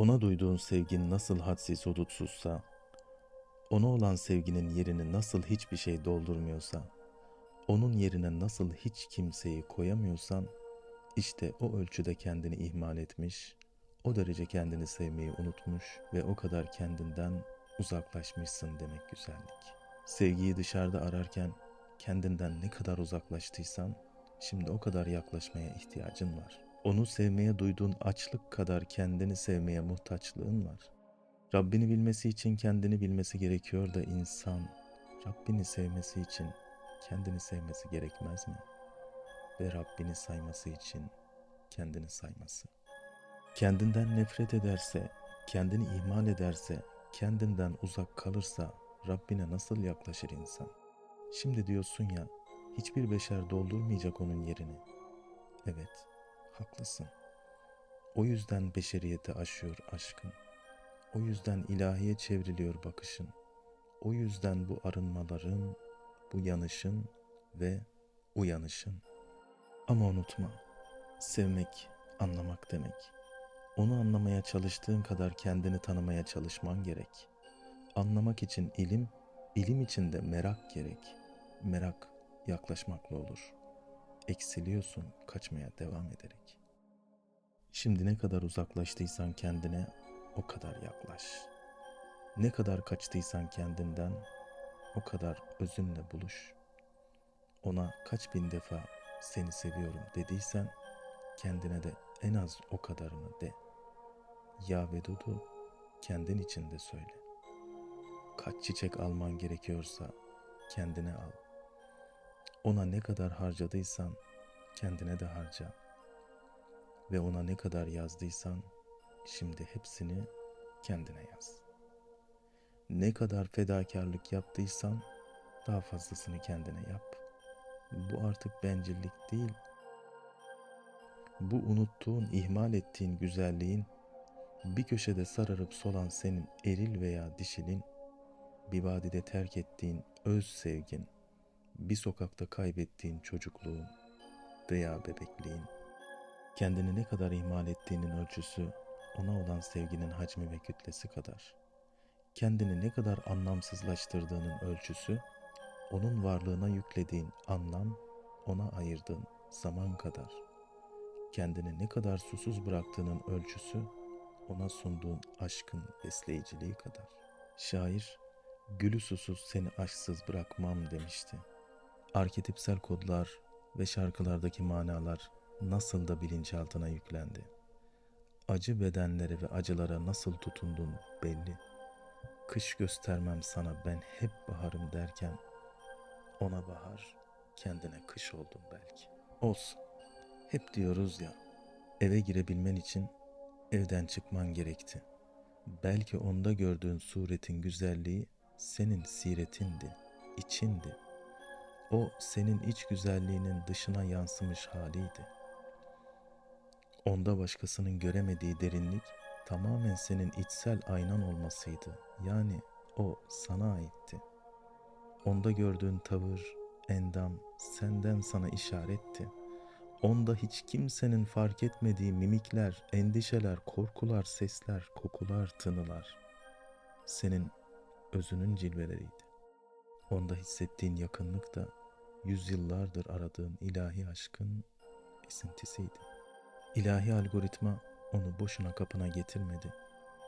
Ona duyduğun sevgin nasıl hadsiz hudutsuzsa, ona olan sevginin yerini nasıl hiçbir şey doldurmuyorsa, onun yerine nasıl hiç kimseyi koyamıyorsan, işte o ölçüde kendini ihmal etmiş, o derece kendini sevmeyi unutmuş ve o kadar kendinden uzaklaşmışsın demek güzellik. Sevgiyi dışarıda ararken kendinden ne kadar uzaklaştıysan, şimdi o kadar yaklaşmaya ihtiyacın var. Onu sevmeye duyduğun açlık kadar kendini sevmeye muhtaçlığın var. Rabbini bilmesi için kendini bilmesi gerekiyor da insan Rabbini sevmesi için kendini sevmesi gerekmez mi? Ve Rabbini sayması için kendini sayması. Kendinden nefret ederse, kendini ihmal ederse, kendinden uzak kalırsa Rabbine nasıl yaklaşır insan? Şimdi diyorsun ya, hiçbir beşer doldurmayacak onun yerini. Evet, haklısın. O yüzden beşeriyeti aşıyor aşkın. O yüzden ilahiye çevriliyor bakışın. O yüzden bu arınmaların, bu yanışın ve uyanışın. Ama unutma, sevmek, anlamak demek. Onu anlamaya çalıştığın kadar kendini tanımaya çalışman gerek. Anlamak için ilim, ilim için de merak gerek. Merak yaklaşmakla olur. Eksiliyorsun kaçmaya devam ederek. Şimdi ne kadar uzaklaştıysan kendine o kadar yaklaş. Ne kadar kaçtıysan kendinden o kadar özünle buluş. Ona kaç bin defa seni seviyorum dediysen kendine de en az o kadarını de. Ya Vedudu kendin için de söyle. Kaç çiçek alman gerekiyorsa kendine al. Ona ne kadar harcadıysan kendine de harca. Ve ona ne kadar yazdıysan şimdi hepsini kendine yaz. Ne kadar fedakarlık yaptıysan daha fazlasını kendine yap. Bu artık bencillik değil. Bu unuttuğun, ihmal ettiğin güzelliğin bir köşede sararıp solan senin eril veya dişilin, bir vadide terk ettiğin öz sevgin, bir sokakta kaybettiğin çocukluğun veya bebekliğin, kendini ne kadar ihmal ettiğinin ölçüsü ona olan sevginin hacmi ve kütlesi kadar. Kendini ne kadar anlamsızlaştırdığının ölçüsü, onun varlığına yüklediğin anlam, ona ayırdığın zaman kadar. Kendini ne kadar susuz bıraktığının ölçüsü, ona sunduğun aşkın besleyiciliği kadar. Şair, gülü susuz seni aşksız bırakmam demişti. Arketipsel kodlar ve şarkılardaki manalar nasıl da bilinçaltına yüklendi. Acı bedenlere ve acılara nasıl tutundun belli. Kış göstermem sana ben hep baharım derken ona bahar, kendine kış oldun belki. Olsun. Hep diyoruz ya, eve girebilmen için evden çıkman gerekti. Belki onda gördüğün suretin güzelliği senin siretindi, içindi. O senin iç güzelliğinin dışına yansımış haliydi. Onda başkasının göremediği derinlik tamamen senin içsel aynan olmasıydı. Yani o sana aitti. Onda gördüğün tavır, endam senden sana işaretti. Onda hiç kimsenin fark etmediği mimikler, endişeler, korkular, sesler, kokular, tınılar senin özünün cilveleriydi. Onda hissettiğin yakınlık da yüzyıllardır aradığın ilahi aşkın esintisiydi. İlahi algoritma onu boşuna kapına getirmedi.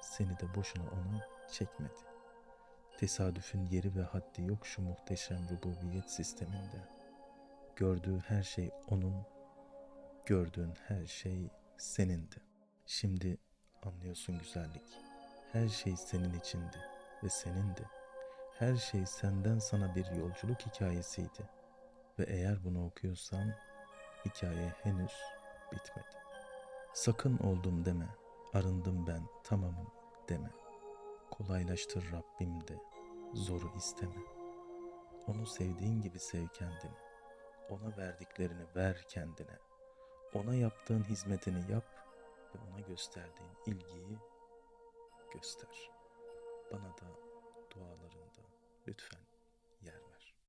Seni de boşuna ona çekmedi. Tesadüfün yeri ve haddi yok şu muhteşem rububiyet sisteminde. Gördüğü her şey onun, gördüğün her şey senindi. Şimdi anlıyorsun güzellik. Her şey senin içindi ve senindi. Her şey senden sana bir yolculuk hikayesiydi. Ve eğer bunu okuyorsan hikaye henüz bitmedi. Sakın oldum deme, arındım ben, tamamım deme. Kolaylaştır Rabbim de, zoru isteme. Onu sevdiğin gibi sev kendini. Ona verdiklerini ver kendine. Ona yaptığın hizmetini yap ve ona gösterdiğin ilgiyi göster. Bana da dualarında lütfen